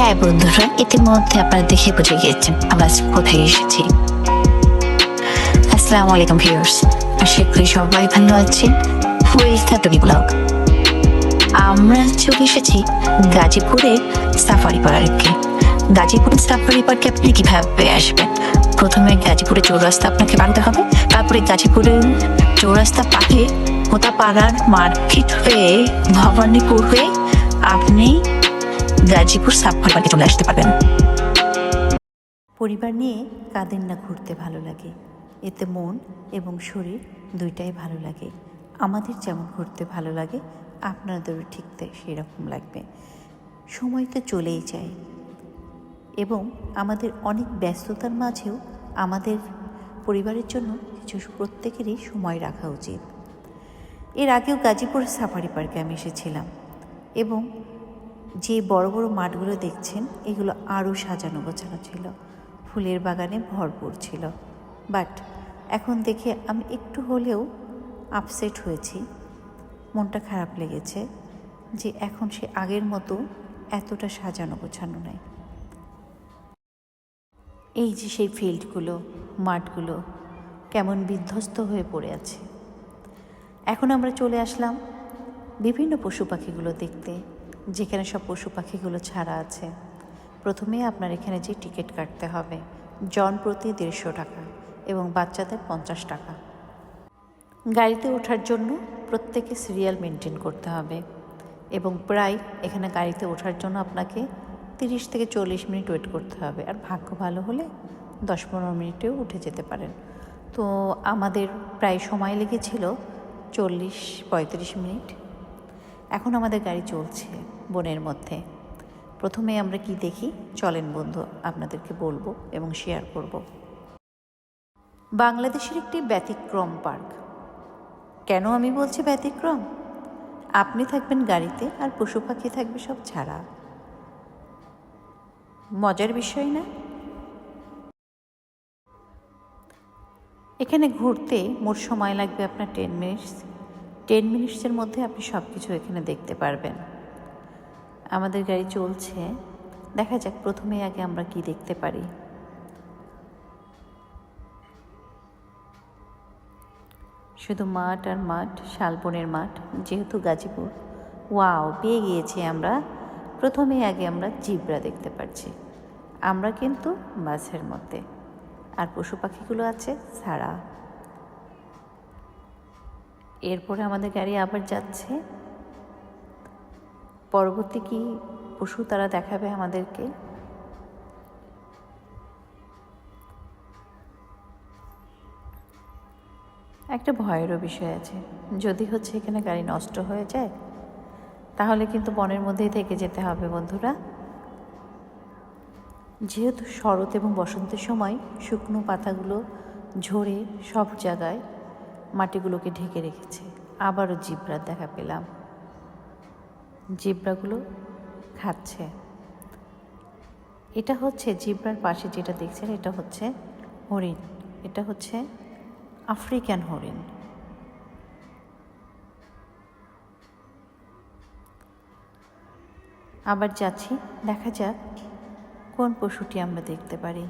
হ্যাঁ বন্ধুরা, ইতিমধ্যে আপনারা দেখে বুঝে গিয়েছেন, আমরা কোথায় এসেছি। আসসালামু আলাইকুম ভিউয়ার্স, আশা করি সবাই ভালো আছেন। Welcome to blog. আমরা চলে এসেছি গাজীপুরের সাফারি পার্কে। গাজীপুরের সাফারি পার্কে আপনি কীভাবে আসবেন? প্রথমে গাজীপুরের চৌরাস্তা আপনাকে পারতে হবে, তারপরে গাজীপুরের চৌরাস্তা পাকে কোতাপাড়ার মার্কেট হয়ে ভবানীপুর হয়ে আপনি গাজীপুর সাফারি পার্কে চলে আসতে পারবেন। পরিবার নিয়ে কাদের না ঘুরতে ভালো লাগে। এতে মন এবং শরীর দুইটাই ভালো লাগে। আমাদের যেমন ঘুরতে ভালো লাগে, আপনাদেরও ঠিক সেরকম লাগবে। সময় তো চলেই যায়। এবং আমাদের অনেক ব্যস্ততার মাঝেও আমাদের পরিবারের জন্য কিছু প্রত্যেকেরই সময় রাখা উচিত। এর আগেও গাজীপুর সাফারি পার্কে আমি এসেছিলাম এবং যে বড় বড় মাঠগুলো দেখছেন, এগুলো আরও সাজানো গোছানো ছিল। ফুলের বাগানে ভরপুর ছিল। বাট এখন দেখে আমি একটু হলেও আপসেট হয়েছি। মনটা খারাপ লেগেছে যে এখন সে আগের মতো এতটা সাজানো গোছানো নেই। এই যে সেই ফিল্ডগুলো, মাঠগুলো, কেমন বিধ্বস্ত হয়ে পড়ে আছে। এখন আমরা চলে আসলাম বিভিন্ন পশু পাখিগুলো দেখতে। যেখানে সব পশু পাখিগুলো ছাড়া আছে। প্রথমে আপনার এখানে যে টিকিট কাটতে হবে, জন প্রতি দেড়শো টাকা এবং বাচ্চাদের পঞ্চাশ টাকা। গাড়িতে ওঠার জন্য প্রত্যেকে সিরিয়াল মেনটেন করতে হবে এবং প্রায় এখানে গাড়িতে ওঠার জন্য আপনাকে তিরিশ থেকে চল্লিশ মিনিট ওয়েট করতে হবে। আর ভাগ্য ভালো হলে দশ পনেরো মিনিটেও উঠে যেতে পারেন। তো আমাদের প্রায় সময় লেগেছিল চল্লিশ পঁয়ত্রিশ মিনিট। এখন আমাদের গাড়ি চলছে। বনের মধ্যে। প্রথমে আমরা কি দেখি? চলেন বন্ধু, আপনাদেরকে বলব এবং শেয়ার করব। বাংলাদেশের একটি ব্যতিক্রম পার্ক। কেন আমি বলছি ব্যতিক্রম? আপনি থাকবেন গাড়িতে আর পশু পাখি থাকবে সব ছাড়া। মজার বিষয় না? এখানে ঘুরতে মোট সময় লাগবে আপনার টেন মিনিটস টেন মিনিটসের মধ্যে আপনি সব কিছু এখানে দেখতে পারবেন। আমাদের গাড়ি চলছে। দেখা যাক প্রথমে আগে আমরা কি দেখতে পারি। শুধু মাঠ আর মাঠ, শালবনের মাঠ, যেহেতু গাজীপুর। ওয়াও, পেয়ে গিয়েছি আমরা। প্রথমে আগে আমরা জিব্রা দেখতে পাচ্ছি আমরা কিন্তু বাসের মধ্যে। আর পশু পাখিগুলো আছে ছাড়া এরপরে আমাদের গাড়ি আবার যাচ্ছে। পরবর্তী কি পশু তারা দেখাবে আমাদেরকে? একটা ভয়েরও বিষয় আছে। যদি হচ্ছে এখানে গাড়ি নষ্ট হয়ে যায়, তাহলে কিন্তু বনের মধ্যেই থেকে যেতে হবে বন্ধুরা। যেহেতু শরৎ এবং বসন্তের সময় শুকনো পাতাগুলো ঝরে সব জায়গায় মাটিগুলোকে ঢেকে রেখেছে, আবারও জিব্রার দেখা পেলাম। জিব্রাগুলো খাচ্ছে। এটা হচ্ছে জিব্রার পাশে যেটা দেখছেন, এটা হচ্ছে হরিণ। এটা হচ্ছে আফ্রিকান হরিণ। আবার যাচ্ছি, দেখা যাক কোন পশুটি আমরা দেখতে পারি।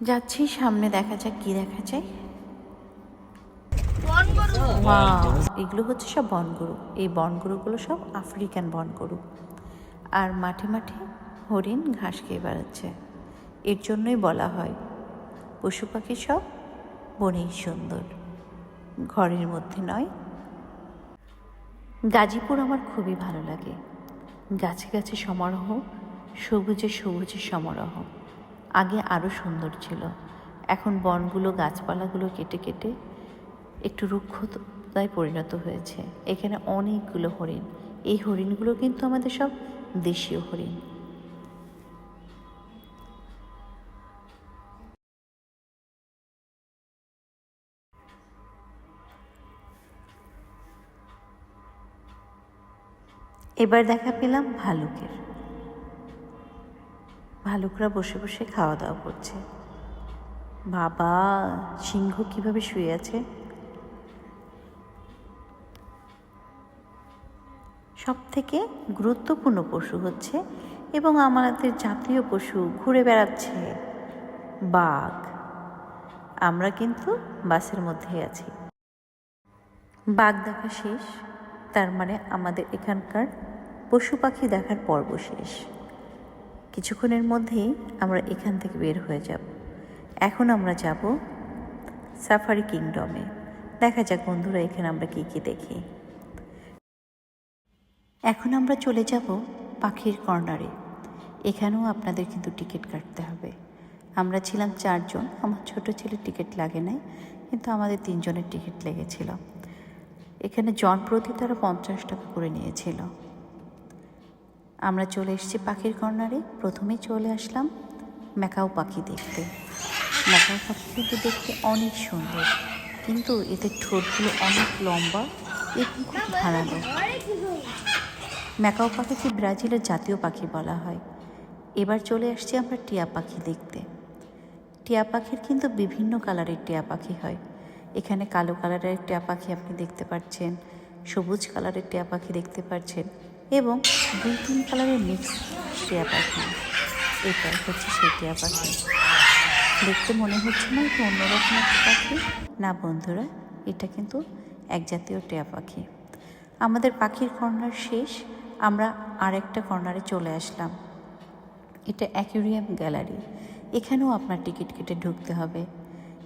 যাচ্ছি সামনে দেখা যাক কি দেখা যায়। এগুলো হচ্ছে সব বনগরু। এই বনগরুগুলো সব আফ্রিকান বনগরু। আর মাঠে মাঠে হরিণ ঘাস খেয়ে বেড়াচ্ছে। এর জন্যই বলা হয় পশু পাখি সব বনেই সুন্দর। ঘরের মধ্যে নয়। গাজীপুর আমার খুবই ভালো লাগে। গাছে গাছে সমারোহ সবুজে সবুজে সমারোহ। আগে আরও সুন্দর ছিল। এখন বনগুলো, গাছপালাগুলো কেটে কেটে একটু রুক্ষতায় পরিণত হয়েছে। এখানে অনেকগুলো হরিণ। এই হরিণগুলো কিন্তু আমাদের সব দেশীয় হরিণ। এবার দেখা পেলাম ভালুকের। ভালুকরা বসে বসে খাওয়া দাওয়া করছে। বাবা, সিংহ কীভাবে শুয়ে আছে? সব থেকে গুরুত্বপূর্ণ পশু হচ্ছে এবং আমাদের জাতীয় পশু ঘুরে বেড়াচ্ছে বাঘ। আমরা কিন্তু বাসের মধ্যেই আছি। বাঘ দেখা শেষ, তার মানে আমাদের এখানকার পশু পাখি দেখার পর্ব শেষ। কিছুক্ষণের মধ্যেই আমরা এখান থেকে বের হয়ে যাব। এখন আমরা যাব সাফারি কিংডমে দেখা যাক বন্ধুরা, এখানে আমরা কী কী দেখি। এখন আমরা চলে যাব পাখির কর্নারে। এখানেও আপনাদের কিন্তু টিকিট কাটতে হবে। আমরা ছিলাম চারজন, আমার ছোট ছেলের টিকিট লাগে নাই, কিন্তু আমাদের তিনজনের টিকিট লেগেছিল। এখানে জন প্রতি তারা পঞ্চাশ টাকা করে নিয়েছিল। আমরা চলে এসেছি পাখির কর্নারে। প্রথমেই চলে আসলাম ম্যাকাও পাখি দেখতে। ম্যাকাও পাখি কিন্তু দেখতে অনেক সুন্দর, কিন্তু এদের ঠোঁটগুলো অনেক লম্বা এবং খুব ধারালো। ম্যাকাও পাখিকে ব্রাজিলের জাতীয় পাখি বলা হয়। এবার চলে আসছি আমরা টিয়া পাখি দেখতে। টিয়া পাখির কিন্তু বিভিন্ন কালারের টিয়া পাখি হয়। এখানে কালো কালারের টিয়া পাখি আপনি দেখতে পাচ্ছেন, সবুজ কালারের টিয়া পাখি দেখতে পাচ্ছেন এবং দুই তিন কালারের মিক্স টিয়া পাখি। এটাই হচ্ছে সেই টিয়া পাখি। দেখতে মনে হচ্ছে না এটা অন্যরকম একটা পাখি। না বন্ধুরা, এটা কিন্তু এক জাতীয় টিয়া পাখি। আমাদের পাখির কর্নার শেষ। আমরা আরেকটা কর্নারে চলে আসলাম। এটা অ্যাকুরিয়াম গ্যালারি। এখানেও আপনার টিকিট কেটে ঢুকতে হবে।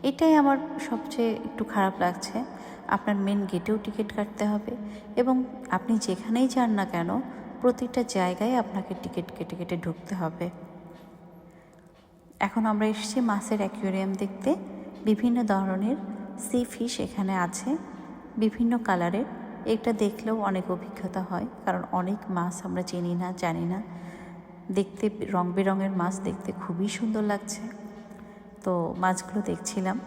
এটাই আমার সবচেয়ে একটু খারাপ লাগছে। আপনার মেন গেটেও টিকিট কাটতে হবে এবং আপনি যেখানেই যান না কেন, প্রতিটা জায়গায় আপনাকে টিকিট কেটে কেটে ঢুকতে হবে। এখন আমরা এসেছি মাছের অ্যাকুয়ারিয়াম দেখতে। বিভিন্ন ধরনের সি ফিশ এখানে আছে, বিভিন্ন কালারের এটা দেখলেও অনেক অভিজ্ঞতা হয়, কারণ অনেক মাছ আমরা চিনি না, জানি না। দেখতে রং বেরঙের মাছ দেখতে খুবই সুন্দর লাগছে। তো মাছগুলো দেখছিলাম।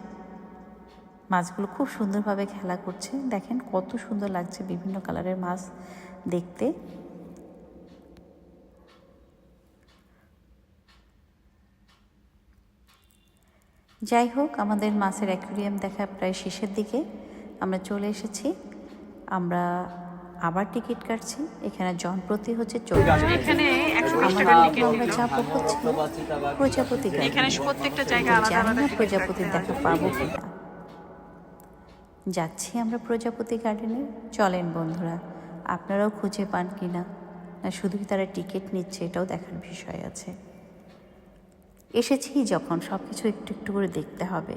মাছগুলো খুব সুন্দরভাবে খেলা করছে। দেখেন কত সুন্দর লাগছে বিভিন্ন কালারের মাছ দেখতে। যাই হোক আমাদের মাছের অ্যাকুরিয়াম দেখা প্রায় শেষের দিকে। আমরা চলে এসেছি। আমরা আবার টিকিট কাটছি। এখানে জনপ্রতি হচ্ছে আমরা প্রজাপতি প্রজাপতি দেখা পাবো যাচ্ছি আমরা প্রজাপতি গার্ডেনে। চলেন বন্ধুরা, আপনারাও খুঁজে পান কিনা না? শুধুই তারা টিকিট নিচ্ছে, এটাও দেখার বিষয় আছে। এসেছি যখন সব কিছু একটু একটু করে দেখতে হবে।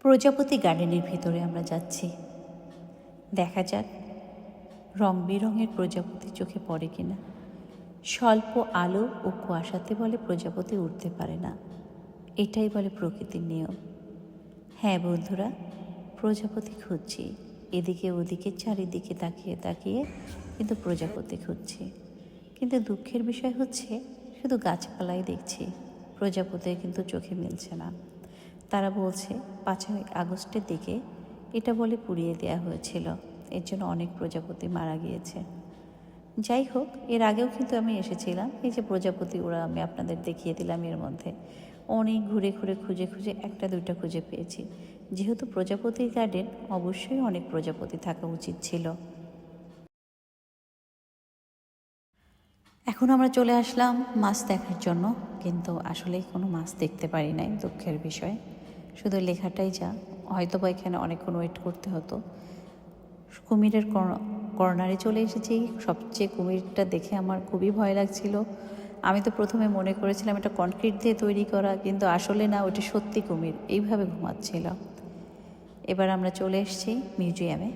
প্রজাপতি গার্ডেনের ভিতরে আমরা যাচ্ছি। দেখা যাক রং বেরঙের প্রজাপতি চোখে পড়ে কিনা। স্বল্প আলো ও কুয়াশাতে বলে প্রজাপতি উঠতে পারে না। এটাই বলে প্রকৃতির নিয়ম। হ্যাঁ বন্ধুরা, প্রজাপতি খুঁজছি। এদিকে ওদিকে চারিদিকে তাকিয়ে তাকিয়ে কিন্তু প্রজাপতি খুঁজছি। কিন্তু দুঃখের বিষয় হচ্ছে, শুধু গাছপালাই দেখছি। প্রজাপতির কিন্তু চোখে মিলছে না। তারা বলছে, পাঁচই আগস্টের দিকে এটা বলে পুড়িয়ে দেওয়া হয়েছিল। এর জন্য অনেক প্রজাপতি মারা গিয়েছে। যাই হোক, এর আগেও কিন্তু আমি এসেছিলাম। এই যে প্রজাপতি, ওরা আমি আপনাদের দেখিয়ে দিলাম এর মধ্যে। অনেক ঘুরে ঘুরে, খুঁজে খুঁজে একটা দুইটা খুঁজে পেয়েছি। যেহেতু প্রজাপতির গার্ডেন অবশ্যই অনেক প্রজাপতি থাকা উচিত ছিল। এখন আমরা চলে আসলাম মাছ দেখার জন্য, কিন্তু আসলে কোনো মাছ দেখতে পারি নাই দুঃখের বিষয়। শুধু লেখাটাই যা হয়তো বা এখানে অনেকক্ষণ ওয়েট করতে হতো। কুমিরের কর- কর্নারে চলে এসেছি। সবচেয়ে কুমিরটা দেখে আমার খুবই ভয় লাগছিল। আমি তো প্রথমে মনে করেছিলাম এটা কনক্রিট দিয়ে তৈরি করা, কিন্তু আসলে না, ওটা সত্যি কুমির। এইভাবে ঘুমাচ্ছিল। এবার আমরা চলে এসেছি মিউজিয়ামে।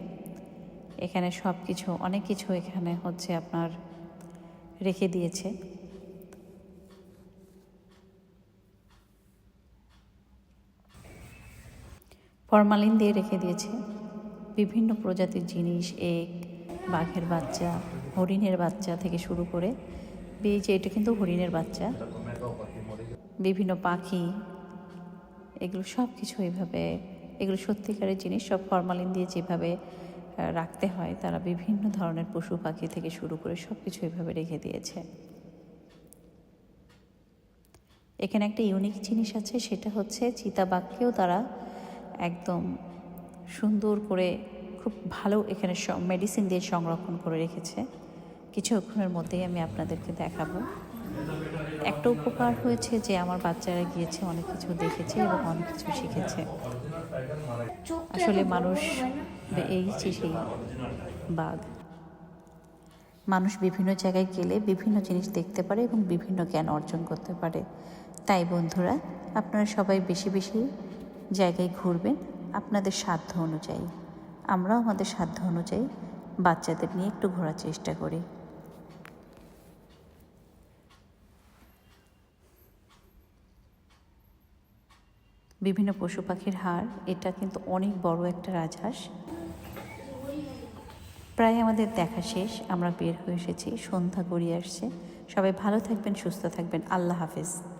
এখানে সব কিছু অনেক কিছু এখানে হচ্ছে আপনার রেখে দিয়েছে। ফরমালিন দিয়ে রেখে দিয়েছে। বিভিন্ন প্রজাতির জিনিস এক বাঘের বাচ্চা, হরিণের বাচ্চা থেকে শুরু করে এই যে এটা কিন্তু হরিণের বাচ্চা, বিভিন্ন পাখি, এগুলো সব কিছু এইভাবে, এগুলো সত্যিকারের জিনিস, সব ফরমালিন দিয়ে যেভাবে রাখতে হয়, তারা বিভিন্ন ধরনের পশু পাখি থেকে শুরু করে সব কিছু এভাবে রেখে দিয়েছে। এখানে একটা ইউনিক জিনিস আছে, সেটা হচ্ছে চিতাবাঘকেও তারা একদম সুন্দর করে খুব ভালো এখানে মেডিসিন দিয়ে সংরক্ষণ করে রেখেছে। কিছুক্ষণের মধ্যেই আমি আপনাদেরকে দেখাবো। একটা উপকার হয়েছে যে আমার বাচ্চারা গিয়েছে, অনেক কিছু দেখেছে এবং অনেক কিছু শিখেছে। আসলে মানুষ এই যে সেই বাঘ। মানুষ বিভিন্ন জায়গায় গেলে বিভিন্ন জিনিস দেখতে পারে এবং বিভিন্ন জ্ঞান অর্জন করতে পারে। তাই বন্ধুরা, আপনারা সবাই বেশি বেশি জায়গায় ঘুরবেন। আপনাদের সাধ্য অনুযায়ী। আমরাও আমাদের সাধ্য অনুযায়ী বাচ্চাদের নিয়ে একটু ঘোরার চেষ্টা করি। বিভিন্ন পশু পাখির হাড়, এটা কিন্তু অনেক বড় একটা রাজহাঁস। প্রায় আমাদের দেখা শেষ, আমরা বের হয়ে এসেছি, সন্ধ্যা গড়িয়ে আসছে। সবাই ভালো থাকবেন, সুস্থ থাকবেন। আল্লাহ হাফেজ।